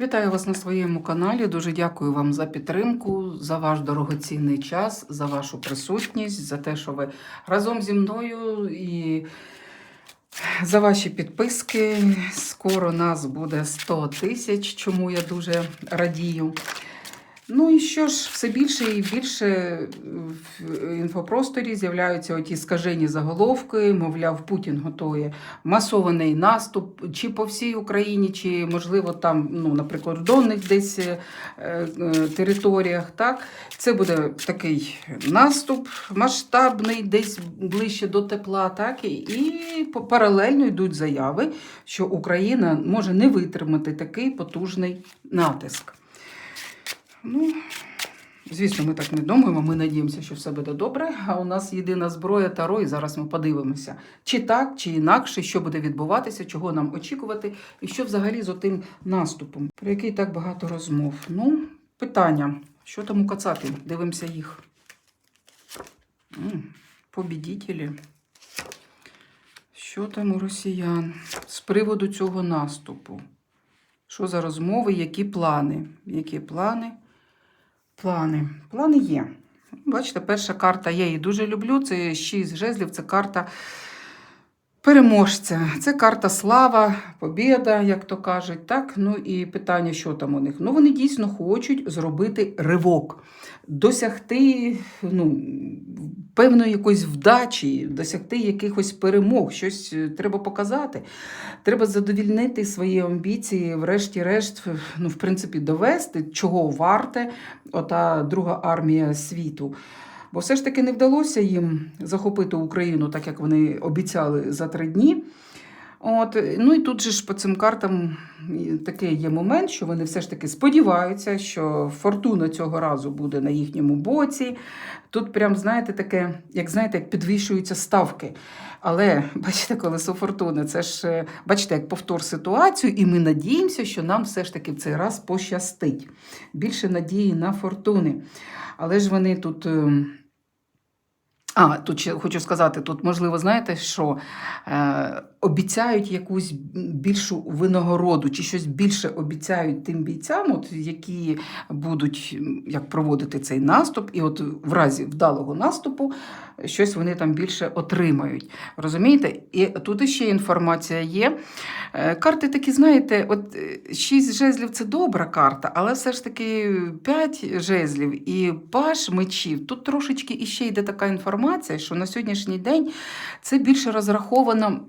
Вітаю вас на своєму каналі. Дуже дякую вам за підтримку, за ваш дорогоцінний час, за вашу присутність, за те, що ви разом зі мною і за ваші підписки. Скоро нас буде 100 тисяч, чому я дуже радію. Ну і що ж, все більше і більше в інфопросторі з'являються оті скажені заголовки, мовляв, Путін готує масований наступ чи по всій Україні, чи, можливо, там, ну, на прикордонних десь е, е, територіях. Так? Це буде такий наступ масштабний, десь ближче до тепла. Так? І, паралельно йдуть заяви, що Україна може не витримати такий потужний натиск. Ну, звісно, ми так не думаємо. Ми надіємося, що все буде добре. А у нас єдина зброя Таро, і зараз ми подивимося, чи так, чи інакше, що буде відбуватися, чого нам очікувати, і що взагалі з отим наступом, про який так багато розмов. Ну, питання: що там у Кацапі? Дивимося їх. Побідітелі. Що там у росіян з приводу цього наступу? Що за розмови, які плани? Які плани? Плани. Плани є. Бачите, перша карта, я її дуже люблю. Це шість жезлів, це карта переможця. Це карта слава, побіда, як то кажуть. Так? Ну і питання, що там у них? Ну, вони дійсно хочуть зробити ривок, досягти ну, певної якоїсь вдачі, досягти якихось перемог, щось е, треба показати. Треба задовільнити свої амбіції, врешті-решт, ну, в принципі, довести, чого варте ота друга армія світу. Бо все ж таки не вдалося їм захопити Україну, так як вони обіцяли за три дні. От, ну і тут же ж по цим картам такий є момент, що вони все ж таки сподіваються, що фортуна цього разу буде на їхньому боці. Тут прям, знаєте, таке, як знаєте, як підвищуються ставки. Але бачите, колесо фортуни, це ж е, бачите, як повтор ситуацію, і ми надіємося, що нам все ж таки в цей раз пощастить. Більше надії на фортуни. Але ж вони тут. А, тут хочу сказати, тут можливо, знаєте, що е, обіцяють якусь більшу винагороду, чи щось більше обіцяють тим бійцям, от, які будуть як проводити цей наступ, і от в разі вдалого наступу щось вони там більше отримають. Розумієте? І тут ще інформація є. Е, Карти такі, знаєте, от е, шість жезлів це добра карта, але все ж таки п'ять жезлів і паш мечів. Тут трошечки іще йде така інформація, що на сьогоднішній день це більше розраховано,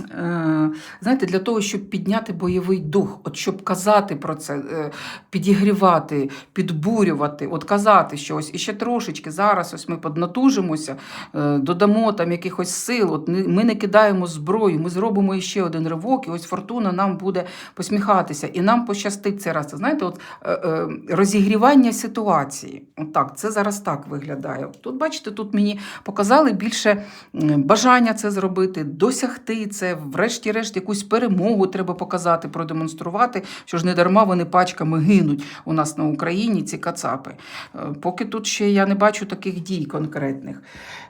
е, знаєте, для того, щоб підняти бойовий дух, от щоб казати про це, підігрівати, підбурювати, от казати, що ось іще трошечки зараз ось ми поднатужимося, додамо там якихось сил, от ми не кидаємо зброю, ми зробимо іще один ривок, і ось фортуна нам буде посміхатися, і нам пощастить цей раз. Це, знаєте, от е, е, розігрівання ситуації. От так, це зараз так виглядає. Тут, бачите, тут мені показали більше бажання це зробити, досягти це, врешті-решт, якусь перемогу треба показати, продемонструвати, що ж не дарма вони пачками гинуть у нас на Україні, ці кацапи. Е, Поки тут ще я не бачу таких дій конкретних.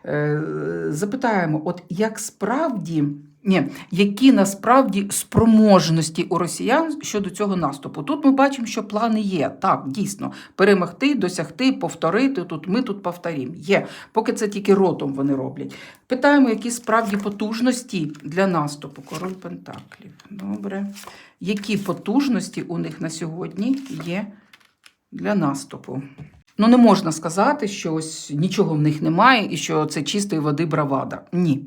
Е, Запитаємо, от як справді. Ні, які насправді спроможності у росіян щодо цього наступу? Тут ми бачимо, що плани є. Так, дійсно, перемогти, досягти, повторити. Тут ми тут повторім. Є. Поки це тільки ротом вони роблять. Питаємо, які справді потужності для наступу. Король Пентаклів. Добре. Які потужності у них на сьогодні є для наступу? Ну, не можна сказати, що ось нічого в них немає і що це чистої води бравада. Ні.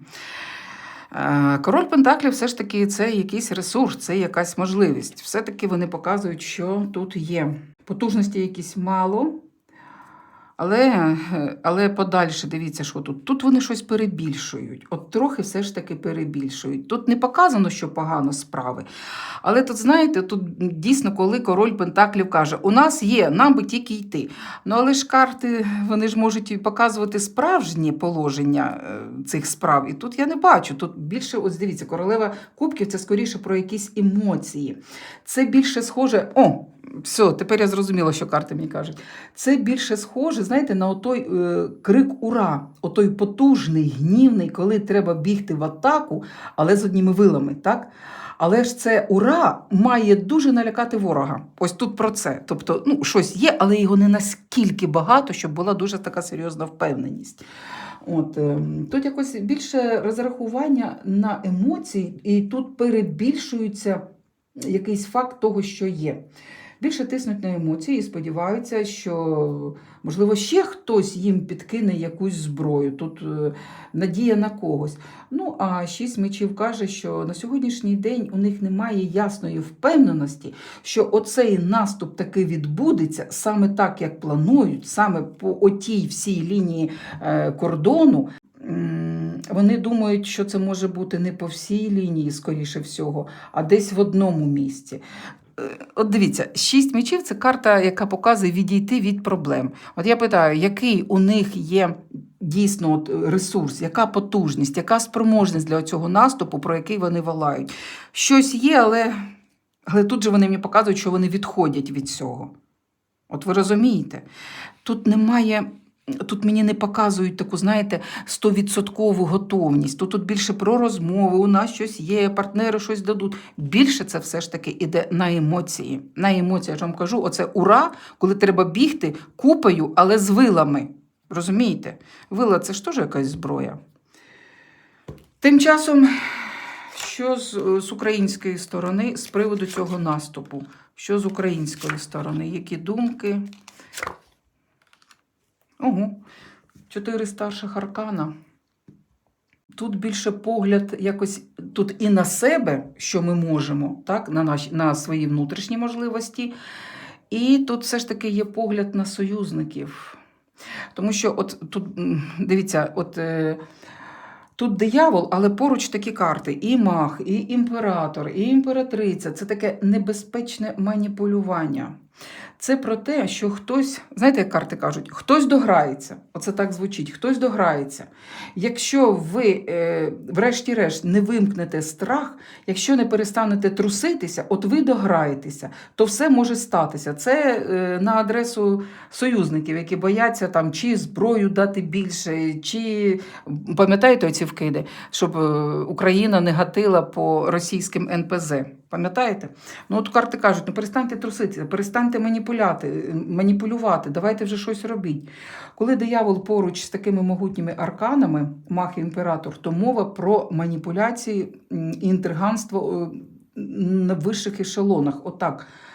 Е, Король Пентаклів все ж таки це якийсь ресурс, це якась можливість. Все-таки вони показують, що тут є. Потужності якісь мало, але, е, але подальше дивіться, що тут. Тут вони щось перебільшують. От трохи все ж таки перебільшують. Тут не показано, що погано справи. Але тут, знаєте, тут дійсно, коли король Пентаклів каже, у нас є, нам би тільки йти. Ну, але ж карти вони ж можуть показувати справжнє положення е, цих справ. І тут я не бачу. Тут більше, ось дивіться, королева кубків це скоріше про якісь емоції. Це більше схоже. О, все, тепер я зрозуміла, що карти мені кажуть. Це більше схоже, знаєте, на отой е, крик ура, отой потужний, гнівний, коли треба бігти в атаку, але з одніми вилами, так? Але ж це ура має дуже налякати ворога. Ось тут про це. Тобто, ну, щось є, але його не наскільки багато, щоб була дуже така серйозна впевненість. От, ем, тут якось більше розрахування на емоції, і тут перебільшується якийсь факт того, що є. Більше тиснуть на емоції і сподіваються, що можливо ще хтось їм підкине якусь зброю. Тут е, надія на когось. Ну а шість мечів каже, що на сьогоднішній день у них немає ясної впевненості, що оцей наступ таки відбудеться саме так, як планують, саме по отій всій лінії е, кордону. Вони думають, що це може бути не по всій лінії, скоріше всього, а десь в одному місці. Е, От дивіться, шість мечів це карта, яка показує відійти від проблем. От я питаю, який у них є дійсно от ресурс, яка потужність, яка спроможність для цього наступу, про який вони волають. Щось є, але, але тут же вони мені показують, що вони відходять від цього. От ви розумієте? Тут немає. Тут мені не показують таку, знаєте, стовідсоткову готовність. Тут, тут більше про розмови, у нас щось є, партнери щось дадуть. Більше це все ж таки іде на емоції. На емоції, я ж вам кажу, оце ура, коли треба бігти купою, але з вилами. Розумієте? Вила це ж теж якась зброя. Тим часом, що з, з української сторони з приводу цього наступу? Що з української сторони? Які думки? Ого, чотири старших аркана. Тут більше погляд якось тут і на себе, що ми можемо, так, на, наші, на свої внутрішні можливості. І тут все ж таки є погляд на союзників. Тому що, от тут, дивіться, от. Е, Тут диявол, але поруч такі карти: і маг, і імператор, і імператриця. Це таке небезпечне маніпулювання. Це про те, що хтось, знаєте, як карти кажуть, хтось дограється. Оце так звучить, хтось дограється. Якщо ви, е, врешті-решт, не вимкнете страх, якщо не перестанете труситися, от ви дограєтеся, то все може статися. Це е, на адресу союзників, які бояться там чи зброю дати більше, чи пам'ятаєте оці вкиди, щоб е, Україна не гатила по російським НПЗ. Пам'ятаєте? Ну от карти кажуть, ну перестаньте труситися, перестаньте маніпуляти, маніпулювати, давайте вже щось робіть. Коли диявол поруч з такими могутніми арканами, мах імператор, то мова про маніпуляції і інтриганство е, на вищих ешелонах. Отак. Е,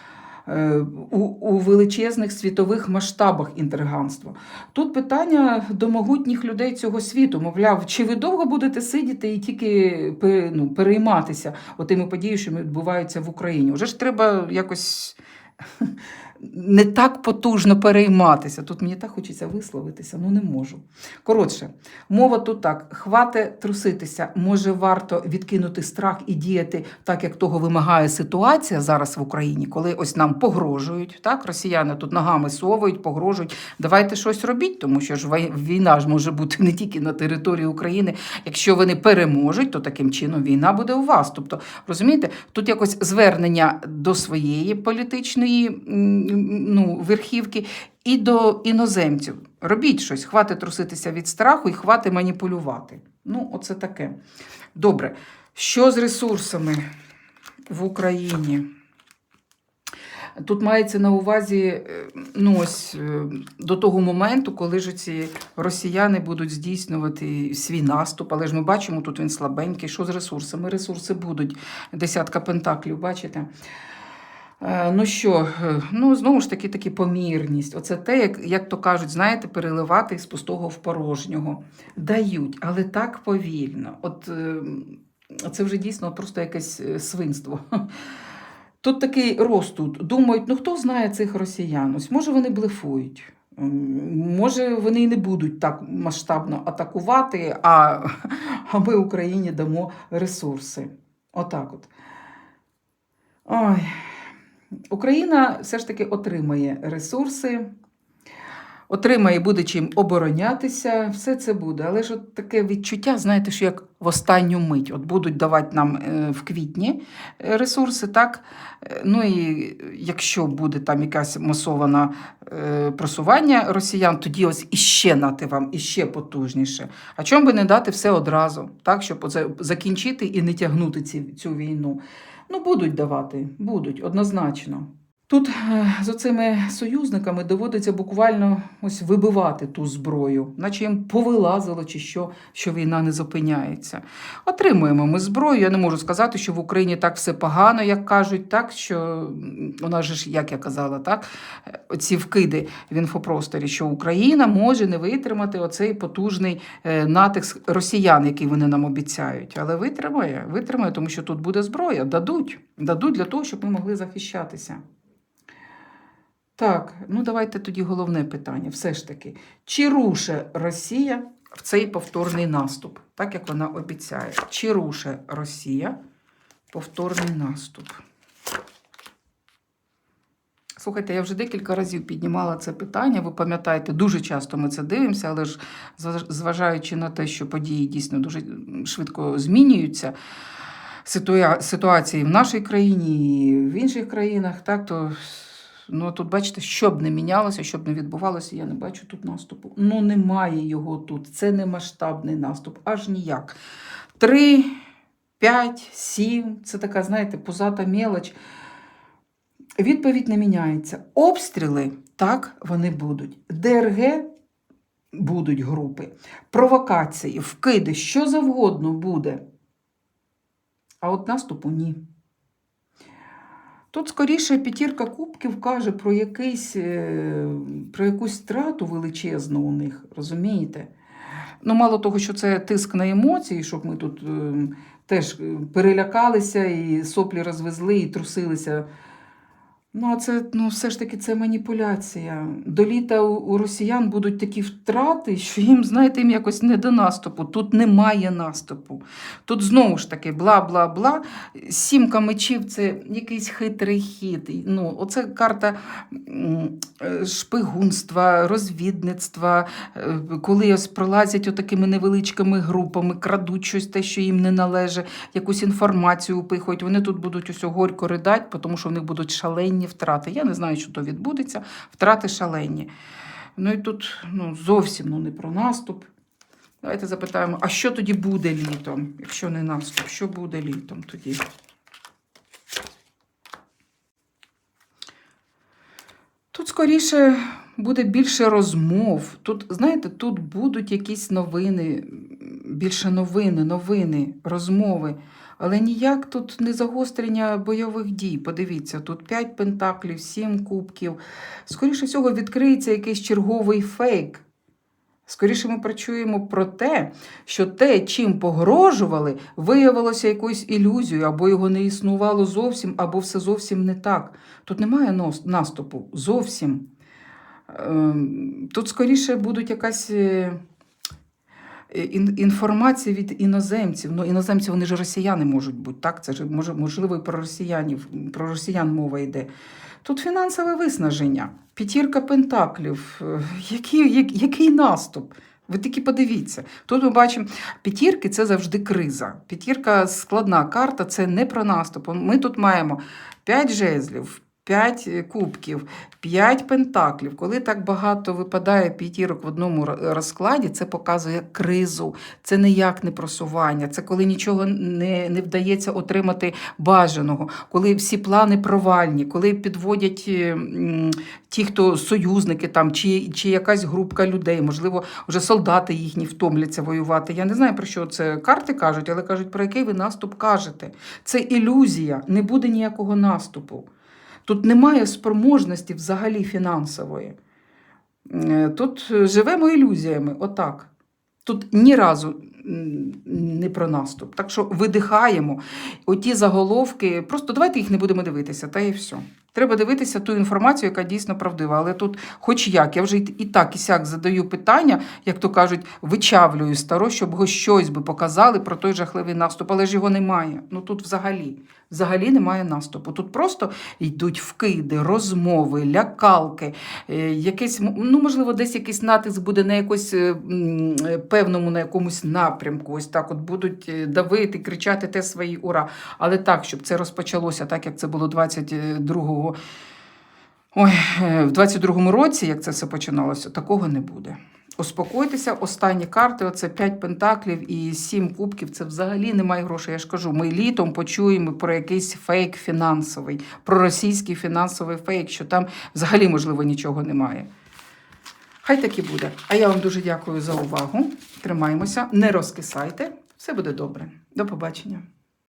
У, у величезних світових масштабах інтриганства. Тут питання до могутніх людей цього світу. Мовляв, чи ви довго будете сидіти і тільки ну, перейматися отими подіями, що відбуваються в Україні? Уже ж треба якось не так потужно перейматися. Тут мені так хочеться висловитися, ну не можу. Коротше, мова тут так: хвате труситися, може варто відкинути страх і діяти так, як того вимагає ситуація зараз в Україні, коли ось нам погрожують. Так, росіяни тут ногами совують, погрожують. Давайте щось робіть, тому що ж війна ж може бути не тільки на території України. Якщо вони переможуть, то таким чином війна буде у вас. Тобто, розумієте, тут якось звернення до своєї політичної ну, верхівки і до іноземців. Робіть щось, хватить труситися від страху і хватить маніпулювати. Ну, оце таке. Добре. Що з ресурсами в Україні? Тут мається на увазі е, ну, ось, е, до того моменту, коли ж ці росіяни будуть здійснювати свій наступ, але ж ми бачимо, тут він слабенький. Що з ресурсами? Ресурси будуть. Десятка пентаклів, бачите? Е, Ну що, е, ну знову ж таки таки помірність. Оце те, як, як то кажуть, знаєте, переливати з пустого в порожнього. Дають, але так повільно. От е, це вже дійсно просто якесь свинство. Тут такий розтут. Думають, ну хто знає цих росіян? Ось може вони блефують. Може, вони і не будуть так масштабно атакувати, а, а ми Україні дамо ресурси. Отак от. Ой. Україна все ж таки отримає ресурси. Отримає, буде чим оборонятися, все це буде. Але ж от таке відчуття, знаєте, що як в останню мить. От будуть давати нам е, в квітні е, ресурси, так? Е, Ну і якщо буде там якась масоване е, просування росіян, тоді ось іще нати вам, іще потужніше. А чому би не дати все одразу, так, щоб закінчити і не тягнути цю війну? Ну, будуть давати, будуть, однозначно. Тут е, з оцими союзниками доводиться буквально ось вибивати ту зброю, наче їм повилазило чи що, що війна не зупиняється. Отримуємо ми зброю. Я не можу сказати, що в Україні так все погано, як кажуть, так що же ж, як я казала, так е, ці вкиди в інфопросторі, що Україна може не витримати оцей потужний е, натиск росіян, який вони нам обіцяють. Але витримає, витримає, тому що тут буде зброя, дадуть, дадуть для того, щоб ми могли захищатися. Так, ну давайте тоді головне питання. Все ж таки, чи руше Росія в цей повторний наступ, так як вона обіцяє? Чи руше Росія повторний наступ? Слухайте, я вже декілька разів піднімала це питання. Ви пам'ятаєте, дуже часто ми це дивимося, але ж зважаючи на те, що події дійсно дуже швидко змінюються, ситуа- ситуації в нашій країні і в інших країнах, так то ну тут бачите, що б не мінялося, що б не відбувалося, я не бачу тут наступу. Ну немає його тут. Це не масштабний наступ, аж ніяк. Три, п'ять, сім це така, знаєте, пузата мелоч. Відповідь не міняється. Обстріли так вони будуть. ДРГ будуть групи, провокації, вкиди, що завгодно буде. А от наступу ні. Тут скоріше п'ятірка кубків каже про, якийсь, е, про якусь страту величезну у них, розумієте? Ну, мало того, що це тиск на емоції, щоб ми тут е, теж е, перелякалися і соплі розвезли, і трусилися. Ну, а це ну, все ж таки це маніпуляція. До літа у, у росіян будуть такі втрати, що їм, знаєте, їм якось не до наступу. Тут немає наступу. Тут знову ж таки бла-бла-бла. Сімка мечів це якийсь хитрий хід. Ну, оце карта е, шпигунства, розвідництва, е, коли ось пролазять отакими невеличкими групами, крадуть щось те, що їм не належить, якусь інформацію упихують. Вони тут будуть усе горько ридати, тому що в них будуть шалені втрати. Я не знаю, що то відбудеться. Втрати шалені. Ну і тут ну, зовсім ну, не про наступ. Давайте запитаємо, а що тоді буде літом, якщо не наступ? Що буде літом тоді? Тут скоріше буде більше розмов. Тут, знаєте, тут будуть якісь новини, більше новини, новини, розмови. Але ніяк тут не загострення бойових дій. Подивіться, тут 5 пентаклів, 7 кубків. Скоріше всього, відкриється якийсь черговий фейк. Скоріше ми прочуємо про те, що те, чим погрожували, виявилося якоюсь ілюзією, або його не існувало зовсім, або все зовсім не так. Тут немає наступу зовсім. Ем, Тут скоріше будуть якась е, інформація від іноземців. Ну, іноземці вони ж росіяни можуть бути, так? Це ж можливо, і про росіянів, про росіян мова йде. Тут фінансове виснаження, п'ятірка пентаклів. Е, Який, я- який наступ? Ви тільки подивіться. Тут ми бачимо, п'ятірки це завжди криза. П'ятірка складна карта, це не про наступ. Ми тут маємо 5 жезлів, 5 кубків, 5 пентаклів. Коли так багато випадає п'ятірок в одному розкладі, це показує кризу. Це ніяк не просування, це коли нічого не, не вдається отримати бажаного, коли всі плани провальні, коли підводять е, ті, хто союзники там, чи, чи якась групка людей, можливо, вже солдати їхні втомляться воювати. Я не знаю, про що це карти кажуть, але кажуть, про який ви наступ кажете. Це ілюзія, не буде ніякого наступу. Тут немає спроможності взагалі фінансової. Е, Тут е, живемо ілюзіями, отак. Тут ні разу не про наступ. Так що видихаємо. Оті заголовки, просто давайте їх не будемо дивитися, та і все. Треба дивитися ту інформацію, яка дійсно правдива. Але тут, хоч як, я вже і так і сяк задаю питання, як то кажуть, вичавлюю старо, щоб його щось би показали про той жахливий наступ, але ж його немає. Ну тут взагалі, взагалі немає наступу. Тут просто йдуть вкиди, розмови, лякалки, е, якесь, ну можливо, десь якийсь натиск буде на якось е, е, певному на якомусь напрямку. Ось так от будуть давити, кричати те свої ура. Але так, щоб це розпочалося, так як це було 22 Ой, в 22-му році, як це все починалося, такого не буде. Успокойтеся, останні карти, оце 5 пентаклів і 7 кубків. Це взагалі немає грошей. Я ж кажу, ми літом почуємо про якийсь фейк фінансовий, про російський фінансовий фейк, що там взагалі, можливо, нічого немає. Хай так і буде. А я вам дуже дякую за увагу. Тримаємося, не розкисайте. Все буде добре. До побачення.